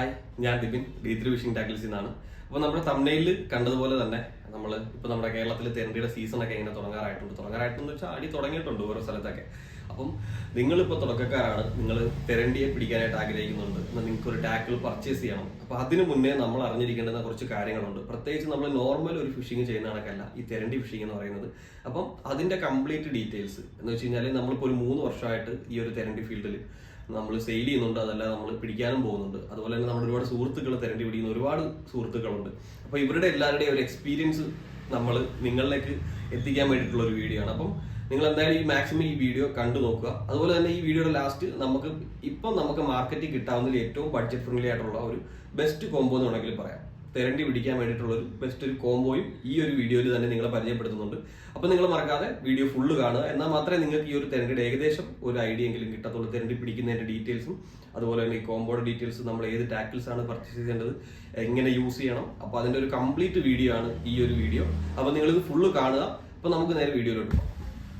Hi ഞാൻ Dibin. D three fishing ടാക്കിൽസിൽ നിന്നാണ് അപ്പോൾ നമ്മുടെ തമിഴ്നയിൽ കണ്ടതുപോലെ തന്നെ നമ്മൾ ഇപ്പോൾ നമ്മുടെ കേരളത്തിൽ തെരണ്ടിയുടെ സീസണൊക്കെ ഇങ്ങനെ തുടങ്ങാറായിട്ടുണ്ട്. തുടങ്ങാറായിട്ടെന്ന് വെച്ചാൽ അടി തുടങ്ങിയിട്ടുണ്ട് ഓരോ സ്ഥലത്തൊക്കെ. അപ്പം നിങ്ങളിപ്പോൾ തുടക്കക്കാരാണ്. നിങ്ങൾ തെരണ്ടിയെ പിടിക്കാനായിട്ട് ആഗ്രഹിക്കുന്നുണ്ട്. എന്നാൽ നിങ്ങൾക്ക് ഒരു ടാക്കിൾ പർച്ചേസ് ചെയ്യണം. അപ്പോൾ അതിന് മുന്നേ നമ്മൾ അറിഞ്ഞിരിക്കേണ്ടുന്ന കുറച്ച് കാര്യങ്ങളുണ്ട്. പ്രത്യേകിച്ച് നമ്മൾ നോർമൽ ഒരു ഫിഷിംഗ് ചെയ്യുന്ന കണക്കല്ല ഈ തെരണ്ടി ഫിഷിംഗ് എന്ന് പറയുന്നത്. അപ്പം അതിന്റെ കംപ്ലീറ്റ് ഡീറ്റെയിൽസ് എന്ന് വെച്ച് കഴിഞ്ഞാൽ നമ്മളിപ്പോൾ ഒരു മൂന്ന് വർഷമായിട്ട് ഈ ഒരു തെരണ്ടി ഫീൽഡിൽ നമ്മൾ സെയിൽ ചെയ്യുന്നുണ്ട് അതല്ല നമ്മൾ പിടിക്കാനും പോകുന്നുണ്ട്. അതുപോലെ തന്നെ നമ്മുടെ ഒരുപാട് സുഹൃത്തുക്കൾ തിരണ്ടി പിടിക്കുന്ന ഒരുപാട് സുഹൃത്തുക്കളുണ്ട്. അപ്പോൾ ഇവരുടെ എല്ലാവരുടെയും ഒരു എക്സ്പീരിയൻസ് നമ്മൾ നിങ്ങളിലേക്ക് എത്തിക്കാൻ വേണ്ടിയിട്ടുള്ള ഒരു വീഡിയോ ആണ്. അപ്പം നിങ്ങൾ എന്തായാലും ഈ മാക്സിമം ഈ വീഡിയോ കണ്ടു നോക്കുക. അതുപോലെ തന്നെ ഈ വീഡിയോയുടെ ലാസ്റ്റ് നമുക്ക് ഇപ്പം നമുക്ക് മാർക്കറ്റിൽ കിട്ടാവുന്നതിൽ ഏറ്റവും ബഡ്ജറ്റ് ഫ്രണ്ട്ലി ആയിട്ടുള്ള ഒരു ബെസ്റ്റ് കോംബോ എന്ന് വേണമെങ്കിൽ പറയാം. തെരണ്ടി പിടിക്കാൻ വേണ്ടിയിട്ടുള്ള ഒരു ബെസ്റ്റ് ഒരു കോംബോയും ഈ ഒരു വീഡിയോയിൽ തന്നെ നിങ്ങളെ പരിചയപ്പെടുത്തുന്നുണ്ട്. അപ്പോൾ നിങ്ങൾ മറക്കാതെ വീഡിയോ ഫുള്ള് കാണുക. എന്നാൽ മാത്രമേ നിങ്ങൾക്ക് ഈ ഒരു തെരണ്ടിയുടെ ഏകദേശം ഒരു ഐഡിയ എങ്കിലും കിട്ടത്തുള്ളൂ. തെരണ്ടി പിടിക്കുന്നതിന്റെ ഡീറ്റെയിൽസും അതുപോലെ തന്നെ ഈ കോംബോയുടെ ഡീറ്റെയിൽസ് നമ്മൾ ഏത് ടാക്കിൾസ് ആണ് പർച്ചേസ് ചെയ്യേണ്ടത് എങ്ങനെ യൂസ് ചെയ്യണം. അപ്പോൾ അതിന്റെ ഒരു കംപ്ലീറ്റ് വീഡിയോ ആണ് ഈ ഒരു വീഡിയോ അപ്പോൾ നിങ്ങൾ ഇത് ഫുള്ള് കാണുക. അപ്പോൾ നമുക്ക് നേരെ വീഡിയോയിലോട്ട് പോകാം.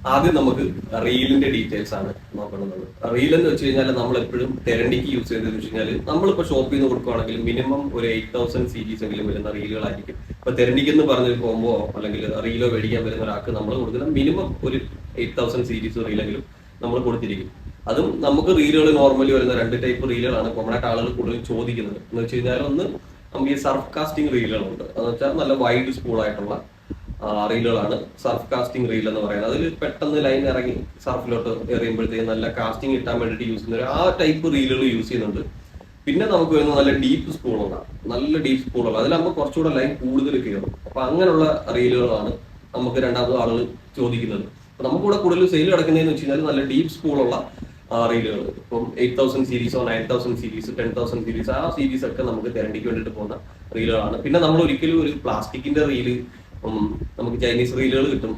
ആദ്യം നമുക്ക് റീലിന്റെ ഡീറ്റെയിൽസ് ആണ് നോക്കുന്നത് റീൽ എന്ന് വെച്ച് കഴിഞ്ഞാൽ നമ്മൾ എപ്പോഴും തെരണ്ടിക്ക് യൂസ് ചെയ്തെന്ന് വെച്ച് കഴിഞ്ഞാൽ നമ്മളിപ്പോ ഷോപ്പിൽ നിന്ന് കൊടുക്കുകയാണെങ്കിൽ മിനിമം ഒരു എയ്റ്റ് തൗസൻഡ് സീരീസ് എങ്കിലും വരുന്ന റീലുകളായിരിക്കും. ഇപ്പൊ തെരണ്ടിക്ക് എന്ന് പറഞ്ഞൊരു കോമ്പോ അല്ലെങ്കിൽ റീലോ മേടിക്കാൻ വരുന്ന ഒരാൾക്ക് നമ്മൾ കൊടുക്കുന്ന മിനിമം ഒരു എയ്റ്റ് തൗസൻഡ് സീരീസ് റീലെങ്കിലും നമ്മൾ കൊടുത്തിരിക്കും. അതും നമുക്ക് റീലുകൾ നോർമലി വരുന്ന രണ്ട് ടൈപ്പ് റീലുകളാണ്. കോമൺ ആയിട്ട് ആളുകൾ കൂടുതൽ ചോദിക്കുന്നത്. എന്ന് വെച്ച് കഴിഞ്ഞാൽ ഒന്ന് നമുക്ക് ഈ സർഫ് കാസ്റ്റിംഗ് റീലുകളുണ്ട്. അതെന്ന് വെച്ചാൽ നല്ല വൈഡ് ആ, റീലുകളാണ്. സർഫ് കാസ്റ്റിംഗ് റീൽ എന്ന് പറയുന്നത്. അതിൽ പെട്ടെന്ന് ലൈൻ ഇറങ്ങി സർഫിലോട്ട് എറിയുമ്പോഴത്തേക്ക് നല്ല കാസ്റ്റിംഗ് കിട്ടാൻ വേണ്ടിയിട്ട് യൂസ് ചെയ്യുന്ന ആ ടൈപ്പ് റീലുകൾ യൂസ് ചെയ്യുന്നുണ്ട്. പിന്നെ നമുക്ക് വരുന്ന നല്ല ഡീപ്പ് ഉള്ള നല്ല ഡീപ്പ് സ്പൂളുകൾ അതിലാകുമ്പോൾ കുറച്ചുകൂടെ ലൈൻ കൂടുതൽ കയറും. അപ്പൊ അങ്ങനെയുള്ള റീലുകളാണ് നമുക്ക് രണ്ടാമത് ആളുകൾ ചോദിക്കുന്നത്. അപ്പൊ നമുക്കിവിടെ കൂടുതൽ സെയിൽ കിടക്കുന്നതെന്ന് വെച്ച് കഴിഞ്ഞാൽ നല്ല ഡീപ്പ് ഉള്ള റീലുകൾ ഇപ്പം eight thousand സീരീസോ nine thousand series ten thousand series ആ സീരീസ് ഒക്കെ നമുക്ക് തിരണ്ടിക്ക് വേണ്ടിയിട്ട് പോകുന്ന റീലുകളാണ്. പിന്നെ നമ്മൾ ഒരിക്കലും ഒരു പ്ലാസ്റ്റിക്കിന്റെ റീൽ ഉം, നമുക്ക് ചൈനീസ് റീലുകൾ കിട്ടും.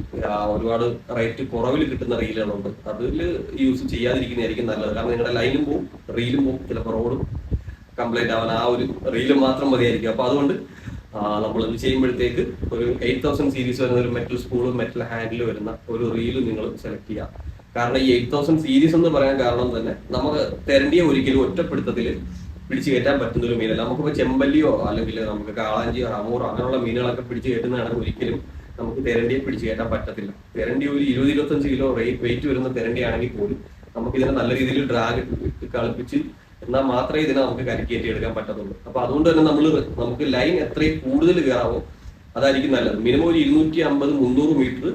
ഒരുപാട് റേറ്റ് കുറവിൽ കിട്ടുന്ന റീലുകളുണ്ട്. അതിൽ യൂസ് ചെയ്യാതിരിക്കുന്നതായിരിക്കും നല്ലത്. കാരണം നിങ്ങളുടെ ലൈനും പോവും റീലും പോവും. ചിലപ്പോൾ റോഡും കംപ്ലൈന്റ് ആവാൻ ആ ഒരു റീൽ മാത്രം മതിയായിരിക്കും. അപ്പോൾ അതുകൊണ്ട് നമ്മൾ ഇത് ചെയ്യുമ്പോഴത്തേക്ക് ഒരു എയ്റ്റ് തൗസൻഡ് സീരീസ് വരുന്ന ഒരു മെറ്റൽ സ്പൂളും മെറ്റൽ ഹാൻഡിൽ വരുന്ന ഒരു റീൽ നിങ്ങൾ സെലക്ട് ചെയ്യുക. കാരണം ഈ എയ്റ്റ് തൗസൻഡ് സീരീസ് എന്ന് പറയാൻ കാരണം തന്നെ നമുക്ക് തെരണ്ടിയെ ഒരിക്കലും ഒറ്റപ്പെടുത്തത്തിൽ പിടിച്ചു കയറ്റാൻ പറ്റുന്ന ഒരു മീനല്ല. നമുക്കിപ്പോ ചെമ്പല്ലിയോ അല്ലെങ്കിൽ നമുക്ക് കാളാഞ്ചിയോ റമൂറോ അങ്ങനെയുള്ള മീനുകളൊക്കെ പിടിച്ചു കയറ്റുന്നതാണ് ഒരിക്കലും നമുക്ക് തെരണ്ടിയെ പിടിച്ചു കയറ്റാൻ പറ്റത്തില്ല. തെരണ്ടി ഒരു ഇരുപത് ഇരുപത്തഞ്ച് കിലോ വെയിറ്റ് വരുന്ന തെരണ്ടിയാണെങ്കിൽ പോലും നമുക്ക് ഇതിനെ നല്ല രീതിയിൽ ഡ്രാഗ് കളിപ്പിച്ച് എന്നാൽ മാത്രമേ ഇതിനെ നമുക്ക് കരക്കയറ്റി എടുക്കാൻ പറ്റത്തുള്ളൂ. അപ്പൊ അതുകൊണ്ട് തന്നെ നമ്മൾ നമുക്ക് ലൈൻ എത്രയും കൂടുതൽ കയറാവോ അതായിരിക്കും നല്ലത്. മിനിമം ഒരു ഇരുന്നൂറ്റി അമ്പത് മുന്നൂറ് മീറ്റർ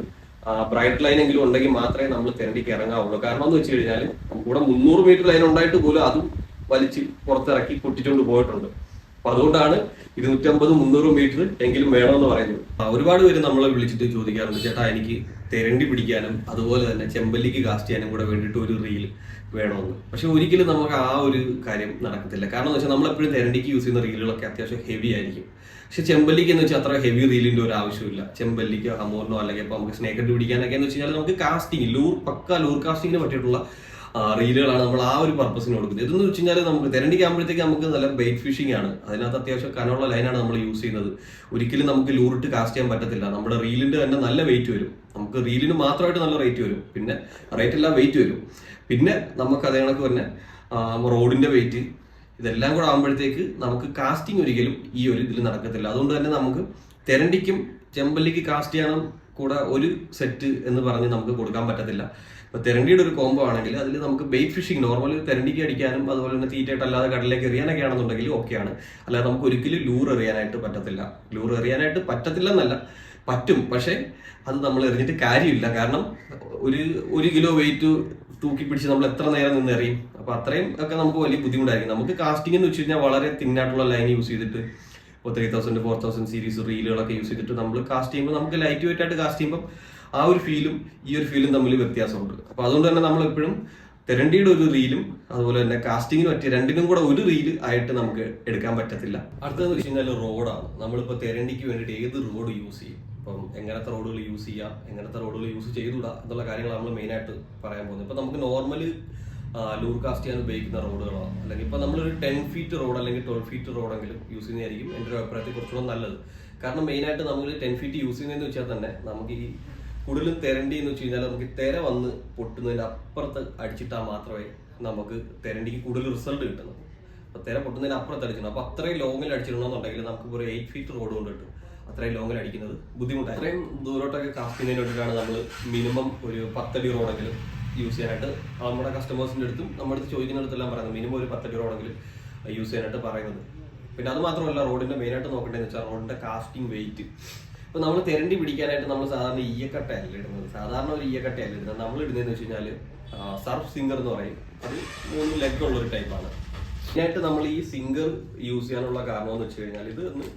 ബ്രൈറ്റ് ലൈൻ എങ്കിലും ഉണ്ടെങ്കിൽ മാത്രമേ നമ്മൾ തിരണ്ടിക്ക് ഇറങ്ങാവുള്ളൂ. കാരണം എന്ന് വെച്ച് കഴിഞ്ഞാൽ നമുക്കിവിടെ മുന്നൂറ് മീറ്റർ ലൈൻ ഉണ്ടായിട്ട് പോലും അതും വലിച്ച് പുറത്തിറക്കി പൊട്ടിച്ചുകൊണ്ട് പോയിട്ടുണ്ട്. അപ്പൊ അതുകൊണ്ടാണ് ഇരുന്നൂറ്റമ്പത് മുന്നൂറ് മീറ്റർ എങ്കിലും വേണമെന്ന് പറയുന്നത്. ഒരുപാട് പേര് നമ്മളെ വിളിച്ചിട്ട് ചോദിക്കാറുണ്ട് ചേട്ടാ എനിക്ക് തെരണ്ടി പിടിക്കാനും അതുപോലെ തന്നെ ചെമ്പല്ലിക്ക് കാസ്റ്റ് ചെയ്യാനും കൂടെ വേണ്ടിയിട്ട് ഒരു റീൽ വേണമെന്ന്. പക്ഷെ ഒരിക്കലും നമുക്ക് ആ ഒരു കാര്യം നടക്കത്തില്ല. കാരണം എന്ന് വെച്ചാൽ നമ്മളെപ്പോഴും തെരണ്ടിക്ക് യൂസ് ചെയ്യുന്ന റീലുകളൊക്കെ അത്യാവശ്യം ഹെവി ആയിരിക്കും. പക്ഷെ ചെമ്പല്ലിക്ക് എന്ന് വെച്ചാൽ അത്ര ഹെവി റീലിന്റെ ഒരു ആവശ്യമില്ല. ചെമ്പല്ലിക്കോ ഹമോറിനോ അല്ലെങ്കിൽ ഇപ്പൊ നമുക്ക് സ്നേക്ക് ഇട്ട് പിടിക്കാനൊക്കെ എന്ന് വെച്ച് കഴിഞ്ഞാൽ നമുക്ക് കാസ്റ്റിംഗ് ലൂർ പക്ക ലൂർ കാസ്റ്റിങ്ങിന് പറ്റിയിട്ടുള്ള റീലുകളാണ് നമ്മൾ ആ ഒരു പർപ്പസിന് കൊടുക്കുന്നത്. ഇതെന്ന് വെച്ച് കഴിഞ്ഞാൽ നമുക്ക് തിരണ്ടിക്കാകുമ്പോഴത്തേക്ക് നമുക്ക് നല്ല ബെയ്റ്റ് ഫിഷിംഗ് ആണ്. അതിനകത്ത് അത്യാവശ്യം കനമുള്ള ലൈനാണ് നമ്മൾ യൂസ് ചെയ്യുന്നത്. ഒരിക്കലും നമുക്ക് ലൂറിട്ട് കാസ്റ്റ് ചെയ്യാൻ പറ്റത്തില്ല. നമ്മുടെ റീലിന്റെ തന്നെ നല്ല വെയിറ്റ് വരും. നമുക്ക് റീലിന് മാത്രമായിട്ട് നല്ല റേറ്റ് വരും. പിന്നെ റേറ്റ് എല്ലാം വെയിറ്റ് വരും. പിന്നെ നമുക്ക് അതേ കണക്ക് തന്നെ റോഡിന്റെ വെയിറ്റ് ഇതെല്ലാം കൂടെ ആകുമ്പോഴത്തേക്ക് നമുക്ക് കാസ്റ്റിംഗ് ഒരിക്കലും ഈ ഒരു ഇതിൽ നടക്കത്തില്ല. അതുകൊണ്ട് തന്നെ നമുക്ക് തെരണ്ടിക്കും ചെമ്പല്ലിക്ക് കാസ്റ്റ് ചെയ്യണം. കൂടെ ഒരു സെറ്റ് എന്ന് പറഞ്ഞ് നമുക്ക് കൊടുക്കാൻ പറ്റത്തില്ല. ഇപ്പൊ തെരണ്ടിയുടെ ഒരു കോംബോ ആണെങ്കിൽ അതിൽ നമുക്ക് ബെയ്റ്റ് ഫിഷിംഗ് നോർമൽ തെരണ്ടിക്ക് അടിക്കാനും അതുപോലെ തന്നെ തീറ്റയായിട്ട് അല്ലാതെ കടലിലേക്ക് എറിയാനൊക്കെ ആണെന്നുണ്ടെങ്കിൽ ഓക്കെയാണ് അല്ലാതെ നമുക്ക് ഒരിക്കലും ലൂർ എറിയാനായിട്ട് പറ്റത്തില്ല. ലൂർ എറിയാനായിട്ട് പറ്റത്തില്ലെന്നല്ല പറ്റും. പക്ഷേ അത് നമ്മൾ എറിഞ്ഞിട്ട് കാര്യമില്ല. കാരണം ഒരു ഒരു കിലോ വെയിറ്റ് തൂക്കി പിടിച്ച് നമ്മൾ എത്ര നേരം നിന്ന് എറിയും? അപ്പൊ അത്രയും ഒക്കെ നമുക്ക് വലിയ ബുദ്ധിമുട്ടായിരിക്കും. നമുക്ക് കാസ്റ്റിംഗ് എന്ന് വെച്ച് കഴിഞ്ഞാൽ വളരെ തിന്നായിട്ടുള്ള ലൈൻ യൂസ് ചെയ്തിട്ട് ഇപ്പോൾ three thousand four thousand series റീലുകളൊക്കെ use ചെയ്തിട്ട് നമ്മൾ കാസ്റ്റ് ചെയ്യുമ്പോൾ നമുക്ക് ലൈറ്റ് വെയിറ്റ് ആയിട്ട് കാസ്റ്റ് ചെയ്യുമ്പോൾ ആ ഒരു ഫീലും ഈ ഒരു ഫീലും തമ്മിൽ വ്യത്യാസമുണ്ട്. അപ്പോൾ അതുകൊണ്ട് തന്നെ നമ്മൾ എപ്പോഴും തെരണ്ടിയുടെ ഒരു റീലും അതുപോലെ തന്നെ കാസ്റ്റിങ്ങിന് പറ്റിയ രണ്ടിനും കൂടെ ഒരു റീൽ ആയിട്ട് നമുക്ക് എടുക്കാൻ പറ്റത്തില്ല. അടുത്തത് വെച്ച് കഴിഞ്ഞാൽ റോഡാണ് നമ്മളിപ്പോൾ തെരണ്ടിക്ക് വേണ്ടിയിട്ട് ഏത് റോഡ് യൂസ് ചെയ്യും? ഇപ്പം എങ്ങനത്തെ റോഡുകൾ യൂസ് ചെയ്യാം? എങ്ങനത്തെ റോഡുകൾ യൂസ് ചെയ്തുകൂടാ? എന്നുള്ള കാര്യങ്ങൾ നമ്മൾ മെയിനായിട്ട് പറയാൻ പോകുന്നത്. ഇപ്പം നമുക്ക് നോർമൽ ലൂർ കാസ്റ്റ് ചെയ്യാൻ ഉപയോഗിക്കുന്ന റോഡുകളോ അല്ലെങ്കിൽ ഇപ്പം നമ്മളൊരു ടെൻ ഫീറ്റ് റോഡ് അല്ലെങ്കിൽ ട്വൽവ് ഫീറ്റ് റോഡെങ്കിലും യൂസ് ചെയ്യുന്നതായിരിക്കും എന്റെ ഒരു അഭിപ്രായത്തിൽ കുറച്ചുകൂടെ നല്ലത്. കാരണം മെയിനായിട്ട് നമ്മൾ ടെൻ ഫീറ്റ് യൂസ് ചെയ്യുന്നതെന്ന് വെച്ചാൽ തന്നെ നമുക്ക് ഈ കൂടുതലും തെരണ്ടി എന്ന് വെച്ച് കഴിഞ്ഞാൽ നമുക്ക് തെര വന്ന് പൊട്ടുന്നതിന്റെ അപ്പുറത്ത് അടിച്ചിട്ടാൽ മാത്രമേ നമുക്ക് തെരണ്ടിക്ക് കൂടുതൽ റിസൾട്ട് കിട്ടുന്നത്. അപ്പൊ തിര പൊട്ടുന്നതിന് അപ്പുറത്ത് അടിച്ചിട്ടുണ്ട്. അപ്പൊ അത്രയും ലോങ്ങിൽ അടിച്ചിടണമെന്നുണ്ടെങ്കിൽ നമുക്ക് ഒരു എയ്റ്റ് ഫീറ്റ് റോഡ് കൊണ്ട് കിട്ടും. അത്രയും ലോങ്ങിൽ അടിക്കുന്നത് ബുദ്ധിമുട്ടാണ് അത്രയും ദൂരോട്ടൊക്കെ കാസ്റ്റ് ചെയ്യുന്നതിന് വേണ്ടിയിട്ടാണ് നമ്മൾ മിനിമം ഒരു പത്തടി റോഡെങ്കിലും യൂസ് ചെയ്യാനായിട്ട് നമ്മുടെ കസ്റ്റമേഴ്സിന്റെ അടുത്തും നമ്മുടെ അടുത്ത് ചോദിക്കുന്നിടത്തെല്ലാം പറയുന്നത് മിനിമം ഒരു പത്ത് രൂപയാണെങ്കിലും യൂസ് ചെയ്യാനായിട്ട് പറയുന്നത്. പിന്നെ അത് മാത്രമല്ല റോഡിന്റെ മെയിനായിട്ട് നോക്കേണ്ടതെന്ന് വെച്ചാൽ റോഡിന്റെ കാസ്റ്റിംഗ് വെയിറ്റ് ഇപ്പോൾ നമ്മൾ തെരണ്ടി പിടിക്കാനായിട്ട് നമ്മൾ സാധാരണ ഈയക്കട്ടയല്ല ഇടുന്നത്. സാധാരണ ഒരു ഈയക്കട്ടയല്ല ഇടുന്നത്. നമ്മൾ ഇടുന്നതെന്ന് വെച്ച് കഴിഞ്ഞാൽ സർഫ് സിംഗർ എന്ന് പറയും. അത് മൂന്ന് ലെഗ് ഉള്ള ഒരു ടൈപ്പാണ് മെയിനായിട്ട് നമ്മൾ ഈ സിംഗർ യൂസ് ചെയ്യാനുള്ള കാരണം എന്ന് വെച്ച് കഴിഞ്ഞാൽ ഇത് ഒന്ന്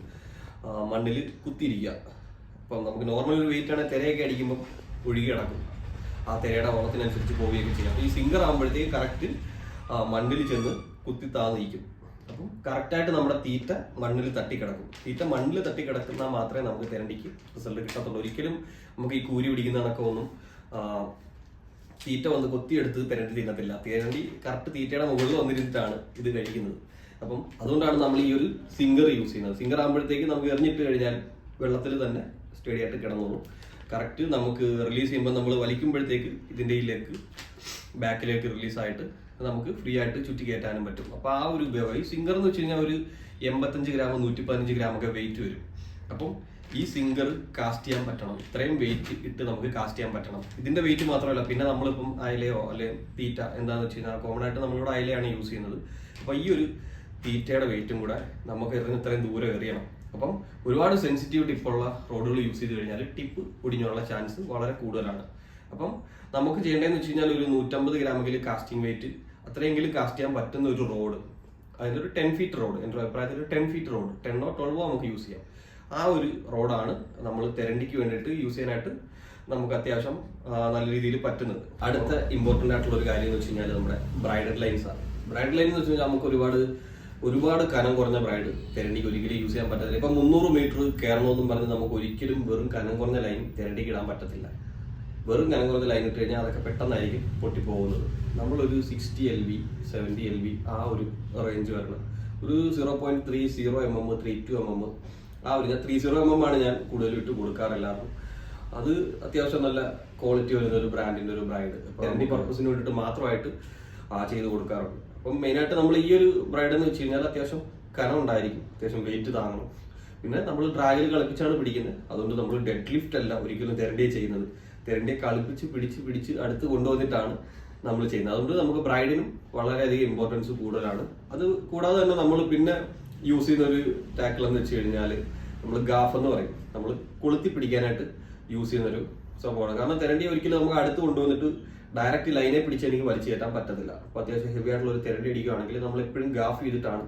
മണ്ണിൽ കുത്തിയിരിക്കുക. അപ്പം നമുക്ക് നോർമൽ ഒരു വെയിറ്റ് ആണെങ്കിൽ തിരയൊക്കെ അടിക്കുമ്പോൾ ഒഴുകി കിടക്കും. ആ തിരയുടെ ഓണത്തിനനുസരിച്ച് പോവുകയൊക്കെ ചെയ്യാം. അപ്പോൾ ഈ സിംഗർ ആകുമ്പോഴത്തേക്ക് കറക്റ്റ് മണ്ണിൽ ചെന്ന് കുത്തി താന്നിരിക്കും. അപ്പം കറക്റ്റായിട്ട് നമ്മുടെ തീറ്റ മണ്ണിൽ തട്ടിക്കിടക്കും. തീറ്റ മണ്ണിൽ തട്ടിക്കിടക്കുന്ന മാത്രമേ നമുക്ക് തിരണ്ടിക്ക് റിസൾട്ട് കിട്ടത്തുള്ളൂ. ഒരിക്കലും നമുക്ക് ഈ കൂരി പിടിക്കുന്ന കണക്കോ ഒന്നും തീറ്റ വന്ന് കൊത്തിയെടുത്ത് തിരണ്ടി തിന്നത്തില്ല. തിരണ്ടി കറക്റ്റ് തീറ്റയുടെ മുകളിൽ വന്നിരുന്നിട്ടാണ് ഇത് കഴിക്കുന്നത്. അപ്പം അതുകൊണ്ടാണ് നമ്മൾ ഈ ഒരു സിംഗർ യൂസ് ചെയ്യുന്നത്. സിംഗർ ആകുമ്പോഴത്തേക്ക് നമുക്ക് എറിഞ്ഞിട്ട് കഴിഞ്ഞാൽ വെള്ളത്തിൽ തന്നെ സ്റ്റഡി ആയിട്ട് കിടന്നോളൂ. കറക്റ്റ് നമുക്ക് റിലീസ് ചെയ്യുമ്പോൾ നമ്മൾ വലിക്കുമ്പോഴത്തേക്ക് ഇതിന്റെ ഈ ബാക്കിലേക്ക് റിലീസായിട്ട് നമുക്ക് ഫ്രീ ആയിട്ട് ചുറ്റി കയറ്റാനും പറ്റും. അപ്പോൾ ആ ഒരു ഉപയോഗം. ഈ സിംഗർ എന്ന് വെച്ച് കഴിഞ്ഞാൽ ഒരു എൺപത്തഞ്ച് ഗ്രാം നൂറ്റി പതിനഞ്ച് ഗ്രാം ഒക്കെ വെയിറ്റ് വരും. അപ്പം ഈ സിംഗർ കാസ്റ്റ് ചെയ്യാൻ പറ്റണം. ഇത്രയും വെയിറ്റ് ഇട്ട് നമുക്ക് കാസ്റ്റ് ചെയ്യാൻ പറ്റണം. ഇതിന്റെ വെയിറ്റ് മാത്രമല്ല പിന്നെ നമ്മളിപ്പം അയലയോ അല്ലെ തീറ്റ എന്താണെന്ന് വെച്ച് കഴിഞ്ഞാൽ കോമൺ ആയിട്ട് നമ്മളിവിടെ അയലയാണ് യൂസ് ചെയ്യുന്നത്. അപ്പോൾ ഈ ഒരു തീറ്റയുടെ വെയിറ്റും കൂടെ നമുക്ക് ഇത്രയും ദൂരം എറിയണം അപ്പം ഒരുപാട് സെൻസിറ്റീവ് ടിപ്പുള്ള റോഡുകൾ യൂസ് ചെയ്ത് കഴിഞ്ഞാൽ ടിപ്പ് ഒടിഞ്ഞുള്ള ചാൻസ് വളരെ കൂടുതലാണ്. അപ്പം നമുക്ക് ചെയ്യേണ്ടതെന്ന് വെച്ച് കഴിഞ്ഞാൽ ഒരു നൂറ്റമ്പത് ഗ്രാമെങ്കിലും കാസ്റ്റിംഗ് വെയിറ്റ് അത്രയെങ്കിലും കാസ്റ്റ് ചെയ്യാൻ പറ്റുന്ന ഒരു റോഡ് അതായത് ഒരു ടെൻ ഫീറ്റ് റോഡ് എന്റെ അഭിപ്രായത്തിൽ ഒരു ടെൻ ഫീറ്റ് റോഡ് ടെന്നോ ട്വൽവോ നമുക്ക് യൂസ് ചെയ്യാം. ആ ഒരു റോഡാണ് നമ്മൾ തെരണ്ടിക്ക് വേണ്ടിയിട്ട് യൂസ് ചെയ്യാനായിട്ട് നമുക്ക് അത്യാവശ്യം നല്ല രീതിയിൽ പറ്റുന്നത്. അടുത്ത ഇമ്പോർട്ടന്റ് ആയിട്ടുള്ള ഒരു കാര്യം എന്ന് വെച്ച് കഴിഞ്ഞാൽ നമ്മുടെ ബ്രൈഡൽ ലൈൻസ് ആണ്. ബ്രൈഡൽ ലൈൻ എന്ന് വെച്ച് കഴിഞ്ഞാൽ നമുക്ക് ഒരുപാട് ഒരുപാട് കനം കുറഞ്ഞ ബ്രൈഡ് തെരണ്ടിക്ക് ഒരിക്കലും യൂസ് ചെയ്യാൻ പറ്റത്തില്ല. ഇപ്പം മുന്നൂറ് മീറ്റർ കയറണമെന്നും പറഞ്ഞ് നമുക്ക് ഒരിക്കലും വെറും കനം കുറഞ്ഞ ലൈൻ തെരണ്ടിക്ക് ഇടാൻ പറ്റത്തില്ല. വെറും കനം കുറഞ്ഞ ലൈൻ ഇട്ട് കഴിഞ്ഞാൽ അതൊക്കെ പെട്ടെന്നായിരിക്കും പൊട്ടിപ്പോകുന്നത്. നമ്മളൊരു sixty L V seventy L V ആ ഒരു റേഞ്ച് വരണം. ഒരു zero point three zero M M three two M M ആ ഒരു ത്രീ സീറോ എം എം ആണ് ഞാൻ കൂടുതലും ഇട്ട് കൊടുക്കാറ് എല്ലാവർക്കും അത് അത്യാവശ്യം നല്ല ക്വാളിറ്റി വരുന്ന ഒരു ബ്രാൻഡിന്റെ ഒരു ബ്രൈഡ് ബ്രാൻഡി പർപ്പസിന് വേണ്ടിയിട്ട് മാത്രമായിട്ട് ആ ചെയ്ത് കൊടുക്കാറുണ്ട് അപ്പം മെയിനായിട്ട് നമ്മൾ ഈ ഒരു ബ്രൈഡ് എന്ന് വെച്ച് കഴിഞ്ഞാൽ അത്യാവശ്യം കനം ഉണ്ടായിരിക്കും. അത്യാവശ്യം വെയിറ്റ് താങ്ങണം. പിന്നെ നമ്മൾ ഡ്രാഗിൽ കളിപ്പിച്ചാണ് പിടിക്കുന്നത്. അതുകൊണ്ട് നമ്മൾ ഡെഡ് ലിഫ്റ്റ് അല്ല ഒരിക്കലും തെരണ്ടിയെ ചെയ്യുന്നത്. തെരണ്ടിയെ കളിപ്പിച്ച് പിടിച്ച് പിടിച്ച് അടുത്ത് കൊണ്ടുവന്നിട്ടാണ് നമ്മൾ ചെയ്യുന്നത്. അതുകൊണ്ട് നമുക്ക് ബ്രൈഡിനും വളരെയധികം ഇമ്പോർട്ടൻസ് കൂടുതലാണ്. അത് കൂടാതെ തന്നെ നമ്മൾ പിന്നെ യൂസ് ചെയ്യുന്ന ഒരു ടാക്കിൾ എന്ന് വെച്ച് കഴിഞ്ഞാൽ നമ്മൾ ഗാഫ് എന്ന് പറയും. നമ്മൾ കൊളുത്തി പിടിക്കാനായിട്ട് യൂസ് ചെയ്യുന്ന ഒരു സംഭവമാണ്. കാരണം തെരണ്ടി ഒരിക്കലും നമുക്ക് അടുത്ത് കൊണ്ടുവന്നിട്ട് ഡയറക്റ്റ് ലൈനെ പിടിച്ച് എനിക്ക് വലിച്ചു കയറ്റാൻ പറ്റത്തില്ല. അപ്പോൾ അത്യാവശ്യം ഹെവി ആയിട്ടുള്ള ഒരു തിരണ്ടി അടിക്കുകയാണെങ്കിൽ നമ്മൾ എപ്പോഴും ഗ്രാഫ് ചെയ്തിട്ടാണ്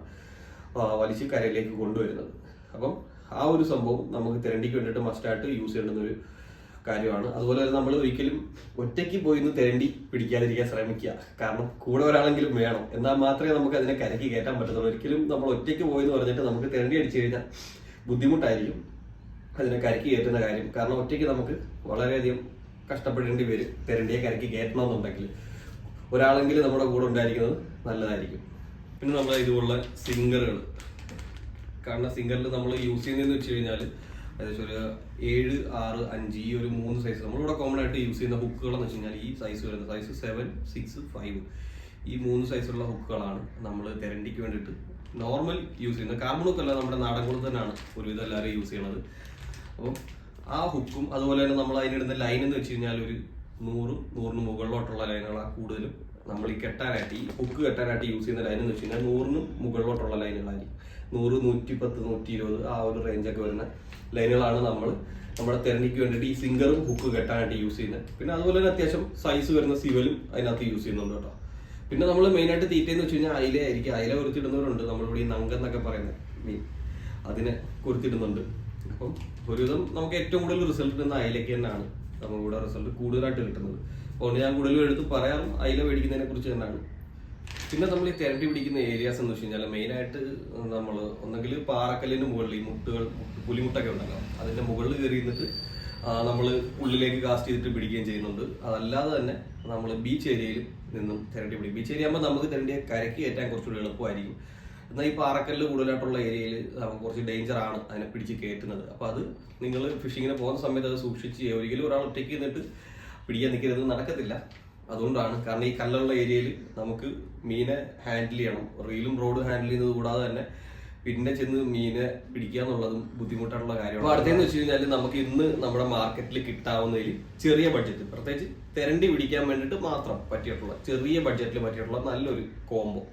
വലിച്ച് കരയിലേക്ക് കൊണ്ടുവരുന്നത്. അപ്പം ആ ഒരു സംഭവം നമുക്ക് തിരണ്ടിക്ക് വേണ്ടിയിട്ട് മസ്റ്റായിട്ട് യൂസ് ചെയ്യേണ്ടുന്ന ഒരു കാര്യമാണ്. അതുപോലെ തന്നെ നമ്മൾ ഒരിക്കലും ഒറ്റയ്ക്ക് പോയി നിന്ന് തിരണ്ടി പിടിക്കാതിരിക്കാൻ ശ്രമിക്കുക. കാരണം കൂടെ ഒരാളെങ്കിലും വേണം. എന്നാൽ മാത്രമേ നമുക്ക് അതിനെ കരക്കി കയറ്റാൻ പറ്റത്തുള്ളൂ. ഒരിക്കലും നമ്മൾ ഒറ്റയ്ക്ക് പോയി എന്ന് പറഞ്ഞിട്ട് നമുക്ക് തിരണ്ടി അടിച്ചു കഴിഞ്ഞാൽ ബുദ്ധിമുട്ടായിരിക്കും അതിനെ കരക്കി കയറ്റുന്ന കാര്യം. കാരണം ഒറ്റയ്ക്ക് നമുക്ക് വളരെയധികം കഷ്ടപ്പെടേണ്ടി വരും. പെരണ്ടിയെ കരക്കി കയറ്റണമെന്നുണ്ടെങ്കിൽ ഒരാളെങ്കിലും നമ്മുടെ കൂടെ ഉണ്ടായിരിക്കുന്നത് നല്ലതായിരിക്കും. പിന്നെ നമ്മൾ ഇതുപോലുള്ള സിംഗറുകൾ കാരണം സിംഗറിൽ നമ്മൾ യൂസ് ചെയ്യുന്നതെന്ന് വെച്ച് കഴിഞ്ഞാൽ ഏകദേശം ഒരു ഏഴ് ആറ് അഞ്ച് ഈ ഒരു മൂന്ന് സൈസ് നമ്മളിവിടെ കോമൺ ആയിട്ട് യൂസ് ചെയ്യുന്ന ബുക്കുകൾ എന്ന് വെച്ച് കഴിഞ്ഞാൽ ഈ സൈസ് വരുന്ന സൈസ് സെവൻ സിക്സ് ഫൈവ് ഈ മൂന്ന് സൈസുള്ള ഹുക്കുകളാണ് നമ്മൾ തെരണ്ടിക്ക് വേണ്ടിയിട്ട് നോർമൽ യൂസ് ചെയ്യുന്നത്. കാർബൺ ഹുക്കല്ല നമ്മുടെ നാടൻ തന്നെയാണ് ഒരുവിധം എല്ലാവരും യൂസ് ചെയ്യണത്. അപ്പം ആ ഹുക്കും അതുപോലെ തന്നെ നമ്മൾ അതിനിടുന്ന ലൈൻ എന്ന് വെച്ച് കഴിഞ്ഞാൽ ഒരു നൂറ് നൂറിന് മുകളിലോട്ടുള്ള ലൈനുകളാണ് കൂടുതലും. നമ്മൾ ഈ കെട്ടാനായിട്ട് ഈ ഹുക്ക് കെട്ടാനായിട്ട് യൂസ് ചെയ്യുന്ന ലൈൻ എന്ന് വെച്ച് കഴിഞ്ഞാൽ നൂറിന് മുകളിലോട്ടുള്ള ലൈനുകളായിരിക്കും നൂറ് നൂറ്റി പത്ത് നൂറ്റി ഇരുപത് ആ ഒരു റേഞ്ചൊക്കെ വരുന്ന ലൈനുകളാണ് നമ്മൾ നമ്മുടെ തെരണിക്ക് വേണ്ടിയിട്ട് ഈ സിംഗറും ഹുക്ക് കെട്ടാനായിട്ട് യൂസ് ചെയ്യുന്നത്. പിന്നെ അതുപോലെ തന്നെ അത്യാവശ്യം സൈസ് വരുന്ന സിവലും അതിനകത്ത് യൂസ് ചെയ്യുന്നുണ്ട് കേട്ടോ. പിന്നെ നമ്മൾ മെയിനായിട്ട് തീറ്റയെന്ന് വെച്ച് കഴിഞ്ഞാൽ അയില ആയിരിക്കും. അയില കുറിച്ചിടുന്നവരുണ്ട്. നമ്മളിവിടെ ഈ നങ്കെന്നൊക്കെ പറയുന്നത് മീൻ. അതിനെ കുറിച്ചിടുന്നുണ്ട്. അപ്പം ഒരുവിധം നമുക്ക് ഏറ്റവും കൂടുതൽ റിസൾട്ട് കിട്ടുന്ന അയിലയ്ക്ക് തന്നെയാണ്. നമുക്കിവിടെ റിസൾട്ട് കൂടുതലായിട്ട് കിട്ടുന്നത്. അതുകൊണ്ട് ഞാൻ കൂടുതലും എടുത്ത് പറയാം അയില മേടിക്കുന്നതിനെ കുറിച്ച് തന്നെയാണ്. പിന്നെ നമ്മൾ ഈ തിരട്ടി പിടിക്കുന്ന ഏരിയാസ് എന്ന് വെച്ച് കഴിഞ്ഞാൽ മെയിനായിട്ട് നമ്മൾ ഒന്നെങ്കിൽ പാറക്കല്ലിന്റെ മുകളിൽ ഈ മുട്ടുകൾ പുലിമുട്ടൊക്കെ ഉണ്ടല്ലോ അതിന്റെ മുകളിൽ കയറി നിന്നിട്ട് നമ്മൾ ഉള്ളിലേക്ക് കാസ്റ്റ് ചെയ്തിട്ട് പിടിക്കുകയും ചെയ്യുന്നുണ്ട്. അതല്ലാതെ തന്നെ നമ്മൾ ബീച്ച് ഏരിയയിൽ നിന്നും തിരണ്ടി പിടിക്കും. ബീച്ച് ഏരിയ ആകുമ്പോൾ നമുക്ക് തിരണ്ടിയെ കരക്കി കയറ്റാൻ കുറച്ചുകൂടി എളുപ്പമായിരിക്കും. എന്നാൽ ഈ പാറക്കല്ല് കൂടുതലായിട്ടുള്ള ഏരിയയിൽ നമുക്ക് കുറച്ച് ഡേഞ്ചർ ആണ് അതിനെ പിടിച്ച് കയറ്റുന്നത്. അപ്പോൾ അത് നിങ്ങൾ ഫിഷിങ്ങിന് പോകുന്ന സമയത്ത് അത് സൂക്ഷിച്ച്. ഒരിക്കലും ഒരാൾ ഒറ്റയ്ക്ക് നിന്നിട്ട് പിടിക്കാൻ നിൽക്കരുത് നടക്കത്തില്ല. അതുകൊണ്ടാണ് കാരണം ഈ കല്ലുള്ള ഏരിയയിൽ നമുക്ക് മീനെ ഹാൻഡിൽ ചെയ്യണം. റീലും റോഡ് ഹാൻഡിൽ ചെയ്യുന്നത് കൂടാതെ തന്നെ പിന്നെ ചെന്ന് മീനെ പിടിക്കുക എന്നുള്ളതും ബുദ്ധിമുട്ടായിട്ടുള്ള കാര്യമാണ്. അപ്പൊ അടുത്തെന്ന് വെച്ച് കഴിഞ്ഞാൽ നമുക്ക് ഇന്ന് നമ്മുടെ മാർക്കറ്റിൽ കിട്ടാവുന്നതിൽ ചെറിയ ബഡ്ജറ്റ് പ്രത്യേകിച്ച് തെരണ്ടി പിടിക്കാൻ വേണ്ടിയിട്ട് മാത്രം പറ്റിയിട്ടുള്ള ചെറിയ ബഡ്ജറ്റിൽ പറ്റിയിട്ടുള്ള നല്ലൊരു കോംബോ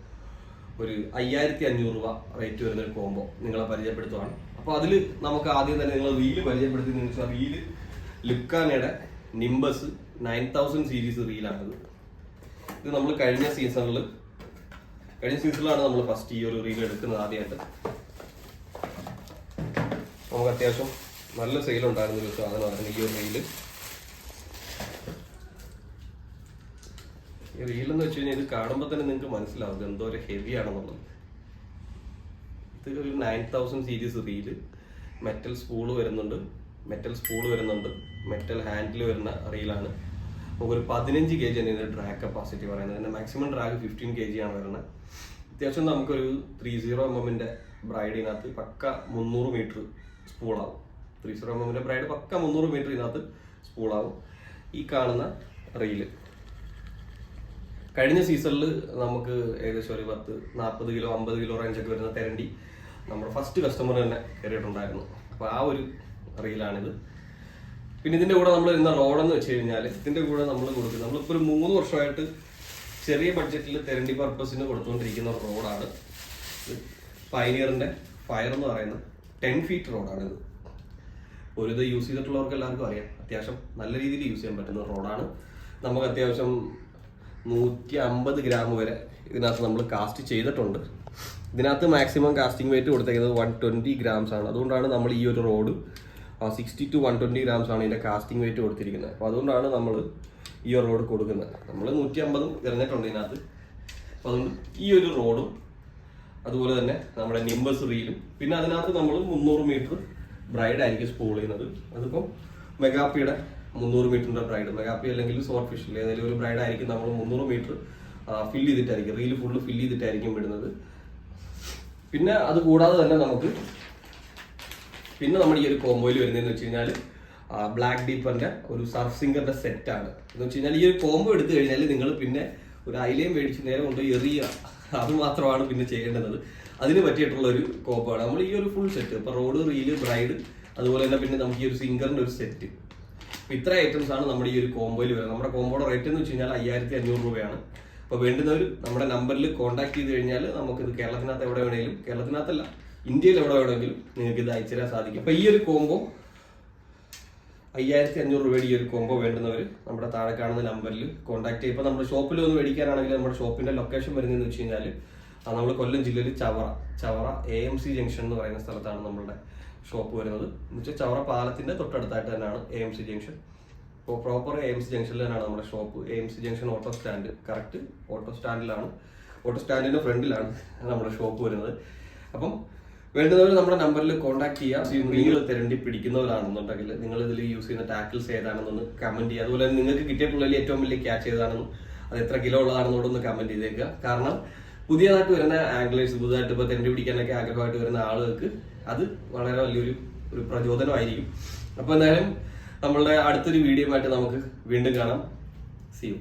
ഒരു അയ്യായിരത്തി അഞ്ഞൂറ് രൂപ റേറ്റ് വരുന്ന ഒരു കോംബോ നിങ്ങളെ പരിചയപ്പെടുത്തുവാണ്. അപ്പോൾ അതിൽ നമുക്ക് ആദ്യം തന്നെ നിങ്ങൾ റീൽ പരിചയപ്പെടുത്തി വെച്ചാൽ റീൽ ലുക്കാനയുടെ നിംബസ് നയൻ തൗസൻഡ് സീരീസ് റീലാണ് ഇത് നമ്മൾ കഴിഞ്ഞ സീസണിൽ കഴിഞ്ഞ സീസണിലാണ് നമ്മൾ ഫസ്റ്റ് ഈ ഒരു റീൽ എടുക്കുന്നത് ആദ്യമായിട്ട് നമുക്ക് അത്യാവശ്യം നല്ല സെയിൽ ഉണ്ടായിരുന്ന സാധനമായിരുന്നു ഈ ഒരു റീൽ ഈ റീൽ എന്ന് വെച്ച് കഴിഞ്ഞാൽ ഇത് കാണുമ്പോൾ തന്നെ നിങ്ങൾക്ക് മനസ്സിലാവും എന്തോ ഒരു ഹെവി ആണെന്നുള്ളത്. ഇത് ഒരു nine thousand series reel metal spool വരുന്നുണ്ട്. മെറ്റൽ സ്പൂൾ വരുന്നുണ്ട്. മെറ്റൽ ഹാൻഡിൽ വരുന്ന റീലാണ് നമുക്കൊരു പതിനഞ്ച് കെ ജി ആണ് ഇതിന്റെ ഡ്രാഗ് കപ്പാസിറ്റി പറയുന്നത്. അതിന്റെ maximum drag fifteen K G ആണ് വരുന്നത്. അത്യാവശ്യം നമുക്കൊരു ത്രീ സീറോ എം എമ്മിന്റെ ബ്രൈഡിനകത്ത് പക്ക മുന്നൂറ് മീറ്റർ സ്പൂളാവും ത്രീ സീറോ എം എമ്മിന്റെ ബ്രൈഡ് പക്ക മുന്നൂറ് മീറ്റർ ഇതിനകത്ത് സ്പൂളാവും ഈ കാണുന്ന റീൽ കഴിഞ്ഞ സീസണിൽ നമുക്ക് ഏകദേശം ഒരു പത്ത് നാൽപ്പത് കിലോ അമ്പത് കിലോ റേഞ്ചൊക്കെ വരുന്ന തെരണ്ടി നമ്മുടെ ഫസ്റ്റ് കസ്റ്റമർ തന്നെ കയറിയിട്ടുണ്ടായിരുന്നു അപ്പോൾ ആ ഒരു റീലാണിത്. പിന്നെ ഇതിന്റെ കൂടെ നമ്മൾ ഇന്ന റോഡെന്ന് വെച്ച് കഴിഞ്ഞാൽ ഇതിന്റെ കൂടെ നമ്മൾ കൊടുക്കുന്നത് നമ്മളിപ്പോൾ ഒരു മൂന്ന് വർഷമായിട്ട് ചെറിയ ബഡ്ജറ്റിൽ തെരണ്ടി പർപ്പസിന് കൊടുത്തുകൊണ്ടിരിക്കുന്ന റോഡാണ് പൈനിയറിന്റെ ഫയർ എന്ന് പറയുന്ന ടെൻ ഫീറ്റ് റോഡാണിത് ഒരു ഇത് യൂസ് ചെയ്തിട്ടുള്ളവർക്ക് എല്ലാവർക്കും അറിയാം. അത്യാവശ്യം നല്ല രീതിയിൽ യൂസ് ചെയ്യാൻ പറ്റുന്ന റോഡാണ് നമുക്ക് അത്യാവശ്യം നൂറ്റി അമ്പത് ഗ്രാം വരെ ഇതിനകത്ത് നമ്മൾ കാസ്റ്റ് ചെയ്തിട്ടുണ്ട്. ഇതിനകത്ത് മാക്സിമം കാസ്റ്റിംഗ് വെയിറ്റ് കൊടുത്തേക്കുന്നത് വൺ ട്വന്റി ഗ്രാംസ് ആണ്. അതുകൊണ്ടാണ് നമ്മൾ ഈ ഒരു rod sixty two one twenty grams ആണ് ഇതിന്റെ കാസ്റ്റിംഗ് വെയിറ്റ് കൊടുത്തിരിക്കുന്നത്. അപ്പോൾ അതുകൊണ്ടാണ് നമ്മൾ ഈ ഒരു റോഡ് കൊടുക്കുന്നത്. നമ്മൾ നൂറ്റി അമ്പതും എറിഞ്ഞിട്ടുണ്ട് ഇതിനകത്ത്. അപ്പോൾ അതുകൊണ്ട് ഈ ഒരു റോഡും അതുപോലെ തന്നെ നമ്മുടെ നിംബസ് റീലും പിന്നെ അതിനകത്ത് നമ്മൾ മുന്നൂറ് മീറ്റർ ബ്രൈഡ് ആയിരിക്കും സ്പൂൾ ചെയ്യുന്നത്. അതിപ്പം മെഗാപ്പിയുടെ മുന്നൂറ് മീറ്ററിന്റെ ബ്രൈഡ് മെഗാപ്പി അല്ലെങ്കിൽ സോർട്ട് ഫിഷിൽ ഏതെങ്കിലും ഒരു ബ്രൈഡ് ആയിരിക്കും നമ്മൾ മുന്നൂറ് മീറ്റർ ഫില്ല് ചെയ്തിട്ടായിരിക്കും. റീൽ ഫുള്ള് ഫില്ല് ചെയ്തിട്ടായിരിക്കും വിടുന്നത് പിന്നെ അത് കൂടാതെ തന്നെ നമുക്ക് പിന്നെ നമ്മൾ ഈ ഒരു കോംബോയിൽ വരുന്നതെന്ന് വെച്ച് കഴിഞ്ഞാൽ ബ്ലാക്ക് ഡീപ്പറിന്റെ ഒരു സർഫ് സിംഗറിന്റെ ആണ്. എന്ന് വെച്ച് കഴിഞ്ഞാൽ ഈ ഒരു കോംബോ എടുത്തു കഴിഞ്ഞാൽ നിങ്ങൾ പിന്നെ ഒരു അയിലയും മേടിച്ച് നേരെ കൊണ്ട് എറിയുക. അത് മാത്രമാണ് പിന്നെ ചെയ്യേണ്ടത്. അതിന് പറ്റിയിട്ടുള്ള ഒരു കോംബോ ആണ്. നമ്മൾ ഈ ഒരു ഫുൾ സെറ്റ് ഇപ്പൊ റോഡ് റീൽ ബ്രൈഡ് അതുപോലെ തന്നെ പിന്നെ നമുക്ക് ഈ ഒരു സിംഗറിന്റെ ഒരു സെറ്റ് ഇത്ര ഐറ്റംസ് ആണ് നമ്മുടെ ഈ ഒരു കോംബോയിൽ വരുന്നത്. നമ്മുടെ കോംബോയുടെ റേറ്റ് എന്ന് വെച്ച് കഴിഞ്ഞാൽ അയ്യായിരത്തി അഞ്ഞൂറ് രൂപയാണ്. അപ്പൊ വേണ്ടുന്നവർ നമ്മുടെ നമ്പറിൽ കോൺടാക്ട് ചെയ്ത് കഴിഞ്ഞാൽ നമുക്ക് ഇത് കേരളത്തിനകത്ത് എവിടെ വേണമെങ്കിലും കേരളത്തിനകത്തല്ല ഇന്ത്യയിൽ എവിടെ വേണമെങ്കിലും നിങ്ങൾക്ക് ഇത് അയച്ചു തരാൻ സാധിക്കും. അപ്പൊ ഈ ഒരു കോംബോ അയ്യായിരത്തി അഞ്ഞൂറ് രൂപയുടെ ഈ ഒരു കോംബോ വേണ്ടുന്നവർ നമ്മുടെ താഴെ കാണുന്ന നമ്പറിൽ കോൺടാക്ട് ചെയ്യുമ്പോൾ നമ്മുടെ ഷോപ്പിൽ ഒന്ന് മേടിക്കാനാണെങ്കിൽ നമ്മുടെ ഷോപ്പിന്റെ ലൊക്കേഷൻ വരുന്നതെന്ന് വെച്ച് കഴിഞ്ഞാൽ നമ്മൾ കൊല്ലം ജില്ലയിൽ Chavara Chavara A M C junction എന്ന് പറയുന്ന സ്ഥലത്താണ് നമ്മളുടെ ഷോപ്പ് വരുന്നത്. എന്ന് വെച്ചാൽ ചവറ പാലത്തിന്റെ തൊട്ടടുത്തായിട്ട് തന്നെയാണ് എ എം സി ജംഗ്ഷൻ ഇപ്പോൾ പ്രോപ്പർ എ എം സി ജംഗ്ഷനിൽ തന്നെയാണ് നമ്മുടെ shop A M C junction auto stand correct auto സ്റ്റാൻഡിലാണ് auto സ്റ്റാൻഡിന്റെ ഫ്രണ്ടിലാണ് നമ്മുടെ ഷോപ്പ് വരുന്നത്. അപ്പം വേണ്ടുന്നവർ നമ്മുടെ നമ്പറിൽ കോൺടാക്ട് ചെയ്യുക നിങ്ങൾ തിരണ്ടി പിടിക്കുന്നവരാണെന്നുണ്ടെങ്കിൽ നിങ്ങൾ ഇതിൽ യൂസ് ചെയ്യുന്ന ടാക്കിൾസ് ഏതാണെന്നൊന്ന് കമന്റ് ചെയ്യുക അതുപോലെ നിങ്ങൾക്ക് കിട്ടിയിട്ടുള്ളതിൽ ഏറ്റവും വലിയ ക്യാച്ച് ഏതാണെന്നും അത് എത്ര കിലോ ഉള്ളതാണെന്നോടൊന്ന് കമന്റ് ചെയ്തേക്കുക കാരണം പുതിയതായിട്ട് വരുന്ന ആംഗ്ലേഴ്സ് പുതുതായിട്ട് ഇപ്പോൾ തിരണ്ടി പിടിക്കാനൊക്കെ ആഗ്രഹമായിട്ട് വരുന്ന ആളുകൾക്ക് അത് വളരെ വലിയൊരു ഒരു പ്രചോദനമായിരിക്കും. അപ്പോൾ എന്തായാലും നമ്മളുടെ അടുത്തൊരു വീഡിയോ ആയിട്ട് നമുക്ക് വീണ്ടും കാണാം. C U